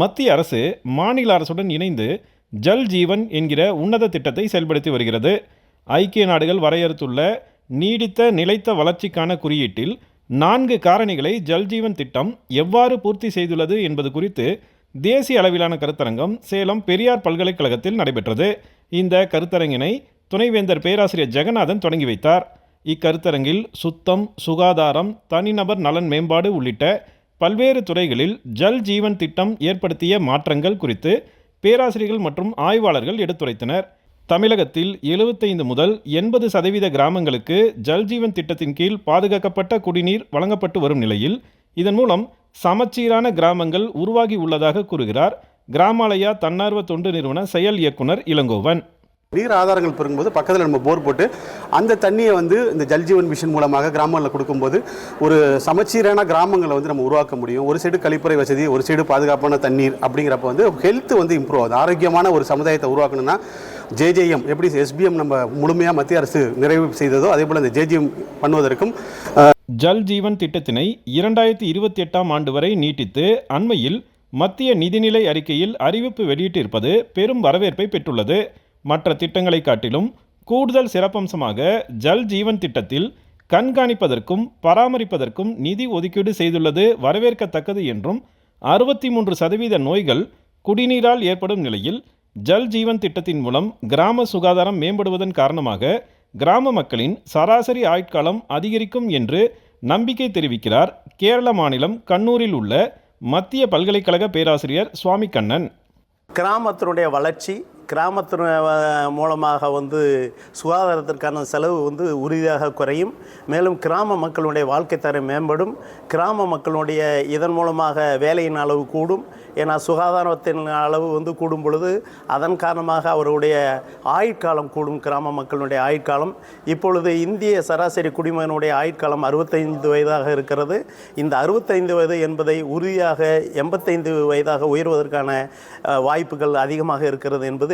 மத்திய அரசு மாநில அரசுடன் இணைந்து ஜல் ஜீவன் என்கிற உன்னத திட்டத்தை செயல்படுத்தி வருகிறது. ஐக்கிய நாடுகள் வரையறுத்துள்ள நீடித்த நிலைத்த வளர்ச்சிக்கான குறியீட்டில் நான்கு காரணிகளை ஜல் ஜீவன் திட்டம் எவ்வாறு பூர்த்தி செய்துள்ளது என்பது குறித்து தேசிய அளவிலான கருத்தரங்கம் சேலம் பெரியார் பல்கலைக்கழகத்தில் நடைபெற்றது. இந்த கருத்தரங்கினை துணைவேந்தர் பேராசிரியர் ஜெகநாதன் தொடங்கி வைத்தார். இக்கருத்தரங்கில் சுத்தம் சுகாதாரம் தனிநபர் நலன் மேம்பாடு உள்ளிட்ட பல்வேறு துறைகளில் ஜல் ஜீவன் திட்டம் ஏற்படுத்திய மாற்றங்கள் குறித்து பேராசிரியர்கள் மற்றும் ஆய்வாளர்கள் எடுத்துரைத்தனர். தமிழகத்தில் எழுபத்தைந்து முதல் எண்பது சதவீத கிராமங்களுக்கு ஜல்ஜீவன் திட்டத்தின் கீழ் பாதுகாக்கப்பட்ட குடிநீர் வழங்கப்பட்டு வரும் நிலையில் இதன் மூலம் சமச்சீரான கிராமங்கள் உருவாகி உள்ளதாக கூறுகிறார். கிராமாலயா தன்னார்வ தொண்டு நிறுவன செயல் இயக்குனர் இளங்கோவன். நீர் ஆதாரங்கள் பெருங்கும்போது பக்கத்தில் நம்ம போர் போட்டு அந்த தண்ணியை வந்து இந்த ஜல்ஜீவன் மிஷன் மூலமாக கிராமங்களில் கொடுக்கும்போது ஒரு சமச்சீரான கிராமங்களை வந்து நம்ம உருவாக்க முடியும். ஒரு சைடு கழிப்பறை வசதி ஒரு சைடு பாதுகாப்பான தண்ணீர் அப்படிங்கிறப்ப வந்து ஹெல்த் வந்து இம்ப்ரூவ் ஆகுது. ஆரோக்கியமான ஒரு சமுதாயத்தை உருவாக்கணும்னா ஜேஜேஎம் எப்படி எஸ்பிஎம் நம்ம முழுமையாக மத்திய அரசு நிறைவு செய்ததோ அதே போல் இந்த ஜேஜிஎம் பண்ணுவதற்கும் ஜல் ஜீவன் திட்டத்தினை இரண்டாயிரத்தி இருபத்தி எட்டாம் ஆண்டு வரை நீட்டித்து அண்மையில் மத்திய நிதிநிலை அறிக்கையில் அறிவிப்பு வெளியிட்டிருப்பது பெரும் வரவேற்பை பெற்றுள்ளது. மற்ற திட்டங்களை காட்டிலும் கூடுதல் சிறப்பம்சமாக ஜல் ஜீவன் திட்டத்தில் கண்காணிப்பதற்கும் பராமரிப்பதற்கும் நிதி ஒதுக்கீடு செய்துள்ளது வரவேற்கத்தக்கது என்றும் அறுபத்தி மூன்று சதவீத நோய்கள் குடிநீரால் ஏற்படும் நிலையில் ஜல் ஜீவன் திட்டத்தின் மூலம் கிராம சுகாதாரம் மேம்படுவதன் காரணமாக கிராம மக்களின் சராசரி ஆயுட்காலம் அதிகரிக்கும் என்று நம்பிக்கை தெரிவிக்கிறார் கேரள மாநிலம் கண்ணூரில் உள்ள மத்திய பல்கலைக்கழக பேராசிரியர் சுவாமி கண்ணன் கிராமத்தினுடைய வளர்ச்சி கிராமத்தின் மூலமாக வந்து சுகாதாரத்திற்கான செலவு வந்து உறுதியாக குறையும். மேலும் கிராம மக்களுடைய வாழ்க்கை தரம் மேம்படும். கிராம மக்களுடைய இதன் மூலமாக வேலையின் அளவு கூடும். ஏன்னா சுகாதாரத்தின் அளவு வந்து கூடும் பொழுது அதன் காரணமாக அவருடைய ஆயுட்காலம் கூடும் கிராம மக்களுடைய ஆயுட்காலம். இப்பொழுது இந்திய சராசரி குடிமகனுடைய ஆயுட்காலம் அறுபத்தைந்து வயதாக இருக்கிறது. இந்த அறுபத்தைந்து வயது என்பதை உறுதியாக எண்பத்தைந்து வயதாக உயர்வதற்கான வாய்ப்புகள் அதிகமாக இருக்கிறது என்பது